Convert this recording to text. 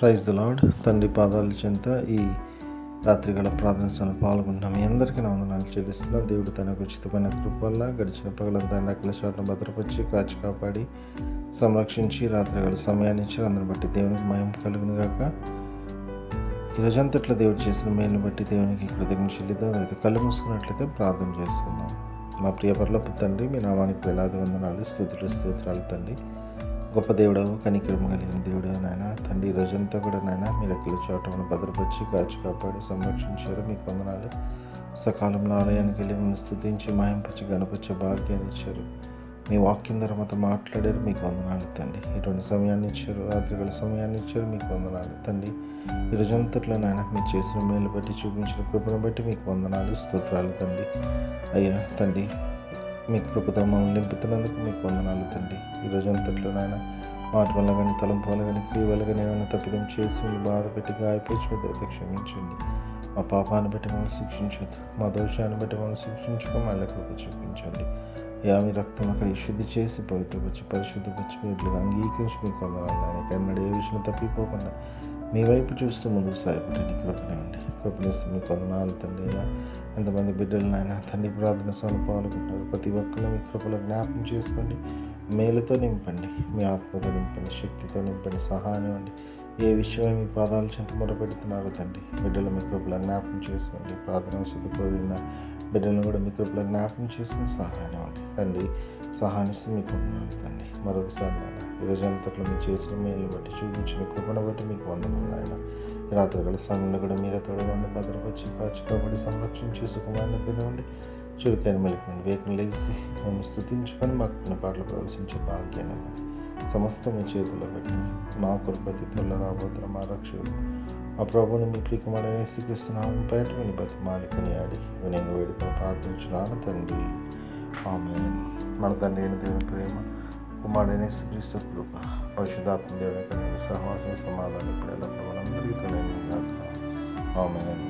Praise the lord తండ్రి పాదాల చెంత ఈ రాత్రిగల ప్రార్థనలో పాల్గొంటున్నాం. మీ అందరికీ నా వందనాలు చెల్లిస్తున్నాం. దేవుడు తనకు ఉచితమైన కృపల్ల గడిచిన పగలంతా నక్కల చోట్ల భద్రపరిచి కాచి కాపాడి సంరక్షించి రాత్రిగల సమయాన్ని ఇచ్చి అందరిని బట్టి దేవునికి మయం కలుగును గాక. ఈరోజంతట్లో దేవుడు చేసిన మేలును బట్టి దేవునికి కృతజ్ఞ చెల్లిద్దాం. అయితే కళ్ళు మూసుకున్నట్లయితే ప్రార్థన చేసుకుందాం. మా ప్రియపరులపు తండ్రి మీ నామానికి వేలాది వందనాలు స్థుతులు స్తోత్రాలు తండ్రి. గొప్ప దేవుడవు కనికరం కలిగిన దేవుడు నాయన. తండ్రి రోజంతా కూడా నాయన మీ రెక్కల చోటను భద్రపరిచి కాచి కాపాడి సంరక్షించారు. మీకు వందనాలు. సకాలంలో ఆలయానికి వెళ్ళి మిమ్మల్ని స్థుతించి మాయంపచ్చి గణపరిచే భాగ్యాన్ని ఇచ్చారు. మీ వాక్యం తర్వాత మాట్లాడారు. మీకు వందనాలు తండ్రి. ఇటువంటి సమయాన్ని ఇచ్చారు. రాత్రిగల సమయాన్ని ఇచ్చారు. మీకు వందనాలు తండ్రి. ఈ రోజంతట్లో నాయన మీరు చేసిన మేలు బట్టి చూపించిన కృపను బట్టి మీకు వందనాలు స్తోత్రాలు తండ్రి. అయ్యా తండ్రి మీ కృపతో మమ్మల్ని నింపుతున్నందుకు మీకు వందనాలు తండ్రి. ఈ రోజంతట్లో నాయన మాట వల్ల కానీ తలంపు వల్ల కానీ క్రియ వల్ల కానీ ఏమైనా తప్పిదం చేసి బాధపెట్టి బాధ పెట్టి క్షమించండి మా పాపాన్ని బట్టి మమ్మల్ని శిక్షించదు మా దోషాన్ని బట్టి మమ్మల్ని శిక్షించక మళ్ళీ కృప చూపించండి. యామి రక్తం అక్కడ శుద్ధి చేసి పవిత్రపరిచి పరిశుద్ధపరిచి మీరు అంగీకరించుకుని మీకు కన్నడ ఏ విషయం తప్పిపోకుండా మీ వైపు చూస్తూ ముందుకు సాగిపోండి. కృపనివ్వండి కృపనిస్తూ మీ కొందనాలు తండ్రి ఎంతమంది బిడ్డలు నాయన తండ్రి ప్రార్థన స్వామి పాల్గొంటారు ప్రతి ఒక్కరు మీ కృపలో జ్ఞాపకం చేసుకోండి. మేలుతో నింపండి. మీ ఆత్మతో నింపండి. శక్తితో నింపండి. సహాయం ఇవ్వండి. ఏ విషయమై మీ పాదాల చెంత మొరపెడుతున్నారు తండ్రి బిడ్డలు మీ కృపల జ్ఞాపకం చేసుకోండి ప్రార్థన శుద్ధిపోయిన బిడ్డలను కూడా మీ కృపల జ్ఞాపకం చేసుకుని సహాయం ఇవ్వండి తండ్రి సహాయనిస్తూ మీకు వందనాలు తండ్రి. మరొకసారి నాయన ఈరోజు అంతట్లో మీరు చేసిన మేలు బట్టి చూపించిన కృపను బట్టి మీకు వందనాలు ఆయన రాత్రిగల సమయంలో కూడా మీరే తోడవండి భద్రపరిచి కాచి కాబట్టి సంరక్షణ సుఖమైన తినవండి చురుకైన మెలుకండి వేగం లేచి మేము స్థుతించుకొని మాకు కొన్ని పాటలు ప్రవేశించే భాగ్యాన్ని సమస్త సమస్తం మీ చేతుల్లో పెట్టి. మా కృపతి త్వరలో రాబోతున్న మా రక్షకుడు మా ప్రభుని మీ ప్రియకుమారైన స్థితిస్తున్నాము బయట విని బతి మాలికని ఆడి వినయంగా వేడుకొని ప్రార్థించున్నాను తండ్రి. ఆమె మన తండ్రి అయిన దేవుని ప్రేమ కుమారుడైన శ్రీస్తు కృప పరిశుధాత్మ దేవుని సహవాసం సమాధానం ఇప్పుడు మనందరికీ తొలగింది కాక ఆమె